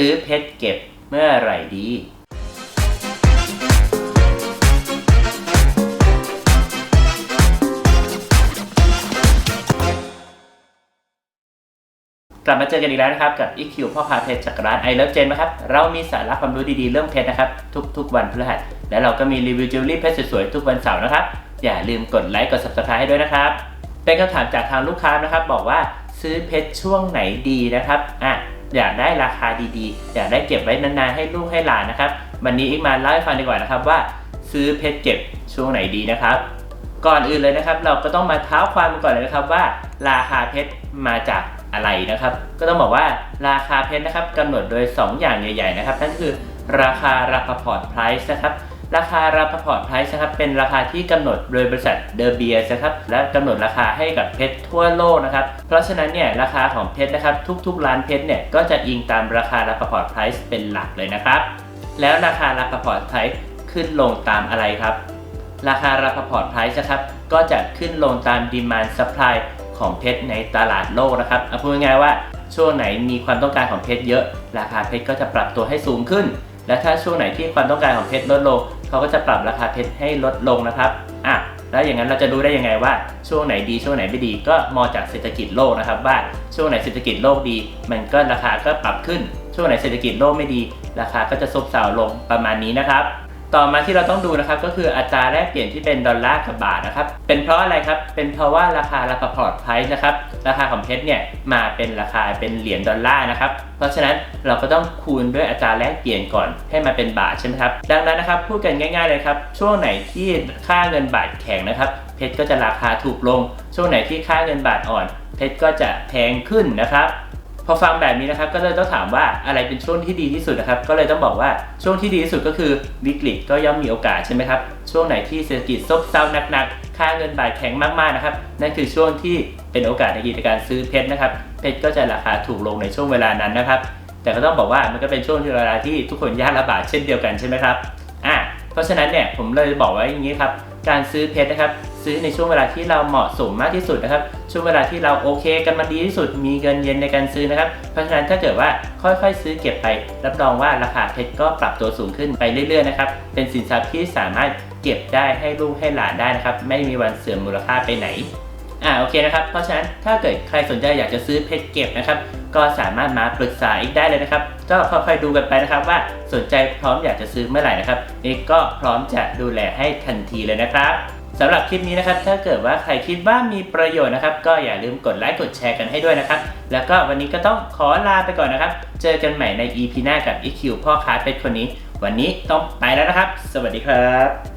ซื้อเพชรเก็บเมื่อไหร่ดี กลับมาเจอกันอีกแล้วนะครับ กับ EQ พ่อค้าเพชรจากร้าน i Love Gen นะครับ เรามีสาระความรู้ดีๆ เรื่องเพชรนะครับ ทุกๆ วันพฤหัส และเราก็มีรีวิวจิวเวลรี่เพชรสวยๆ ทุกวันเสาร์นะครับ อย่าลืมกดไลค์กด subscribe ให้ด้วยนะครับ เป็นคำถามจากทางลูกค้านะครับ บอกว่าซื้อเพชรช่วงไหนดีนะครับอะ อยากได้ราคาดีๆ อยากได้เก็บไว้นานๆให้ลูกให้หลานนะครับ วันนี้อีกมาเล่าให้ฟังดีกว่านะครับว่าซื้อเพชรเก็บช่วงไหนดีนะครับ ก่อนอื่นเลยนะครับ เราก็ต้องมาเท้าความกันก่อนเลยนะครับว่า ราคาเพชรมาจากอะไรนะครับ ก็ต้องบอกว่าราคาเพชรนะครับกำหนดโดย 2 อย่างใหญ่ ๆ นะครับ นั่นคือราคาราคาพอร์ตไพรซ์นะครับ ราคาราคาพอร์ตไพรซ์นะครับเป็นราคาที่กำหนดโดยบริษัทเดอร์เบียสนะครับและกำหนดราคาให้กับเพชรทั่วโลกนะครับเพราะฉะนั้นเนี่ยราคาของเพชรนะครับทุกๆร้านเพชรเนี่ยก็จะอิงตามราคาราคาพอร์ตไพรซ์เป็นหลักเลยนะครับ แล้วราคาราคาพอร์ตไพรซ์ขึ้นลงตามอะไรครับ ราคาราคาพอร์ตไพรซ์นะครับก็จะขึ้นลงตามดีมานซัพพลายของเพชรในตลาดโลกนะครับเอาพูดง่ายๆว่าช่วงไหนมีความต้องการของเพชรเยอะ ราคาเพชรก็จะปรับตัวให้สูงขึ้น และถ้าช่วงไหนที่ความต้องการของเพชรลดลงเขาก็จะปรับราคาเพชรให้ลดลงนะครับอะแล้วอย่างนั้นเราจะรู้ได้ยังไงว่าช่วงไหนดีช่วงไหนไม่ดีก็มองจากเศรษฐกิจโลกนะครับ ว่าช่วงไหนเศรษฐกิจโลกดี มันก็ราคาก็ปรับขึ้น ช่วงไหนเศรษฐกิจโลกไม่ดี ราคาก็จะซบเซาลงประมาณนี้นะครับ ต่อมาที่เราต้องดูนะครับก็คืออัตราแลกเปลี่ยนที่เป็นดอลลาร์กับบาทนะครับ เป็นเพราะอะไรครับ เป็นเพราะว่าราคาราคาพอร์ตไพรซ์นะครับ ราคาของเพชรเนี่ยมาเป็นราคาเป็นเหรียญดอลลาร์นะครับ เพราะฉะนั้นเราก็ต้องคูณด้วยอัตราแลกเปลี่ยนก่อนให้มาเป็นบาทใช่ไหมครับ ดังนั้นนะครับพูดกันง่ายๆเลยครับ ช่วงไหนที่ค่าเงินบาทแข็งนะครับ เพชรก็จะราคาถูกลง ช่วงไหนที่ค่าเงินบาทอ่อน เพชรก็จะแพงขึ้นนะครับ พอฟังแบบนี้นะครับก็เลยต้องถามว่าอะไรเป็นช่วงที่ดีที่สุดนะครับ ก็เลยต้องบอกว่าช่วงที่ดีที่สุดก็คือวิกฤตก็ย่อมมีโอกาสใช่ไหมครับช่วงไหนที่เศรษฐกิจซบเซาหนักๆ ค่าเงินบาทแข็งมากๆนะครับนั่นคือช่วงที่เป็นโอกาสในการซื้อเพชรนะครับเพชรก็จะราคาถูกลงในช่วงเวลานั้นนะครับ แต่ก็ต้องบอกว่ามันก็เป็นช่วงที่เวลาที่ทุกคนยากลำบากเช่นเดียวกันใช่ไหมครับอะเพราะฉะนั้นเนี่ยผมเลยบอกไว้อย่างนี้ครับการซื้อเพชรนะครับ ซื้อในช่วงเวลาที่เราเหมาะสมมากที่สุดนะครับ ช่วงเวลาที่เราโอเคกันมันดีที่สุด มีเงินเย็นในการซื้อนะครับ เพราะฉะนั้นถ้าเกิดว่าค่อยๆ ซื้อเก็บไป รับรองว่าราคาเพชรก็ปรับตัวสูงขึ้นไปเรื่อยๆนะครับ เป็นสินทรัพย์ที่สามารถเก็บได้ให้ลูกให้หลานได้นะครับ ไม่มีวันเสื่อมมูลค่าไปไหนอ่าโอเคนะครับ เพราะฉะนั้นถ้าเกิดใครสนใจอยากจะซื้อเพชรเก็บนะครับ ก็สามารถมาปรึกษาอีกได้เลยนะครับ ก็ค่อยๆดูกันไปนะครับว่าสนใจพร้อมอยากจะซื้อเมื่อไหร่นะครับนี่ก็พร้อมจะดูแลให้ทันทีเลยนะครับ สำหรับคลิปนี้นะครับ ถ้าเกิดว่าใครคิดว่ามีประโยชน์นะครับ ก็อย่าลืมกดไลค์กดแชร์กันให้ด้วยนะครับ แล้วก็วันนี้ก็ต้องขอลาไปก่อนนะครับ เจอกันใหม่ใน EP หน้ากับ EQ พ่อค้าเป็ดคนนี้ วันนี้ต้องไปแล้วนะครับ สวัสดีครับ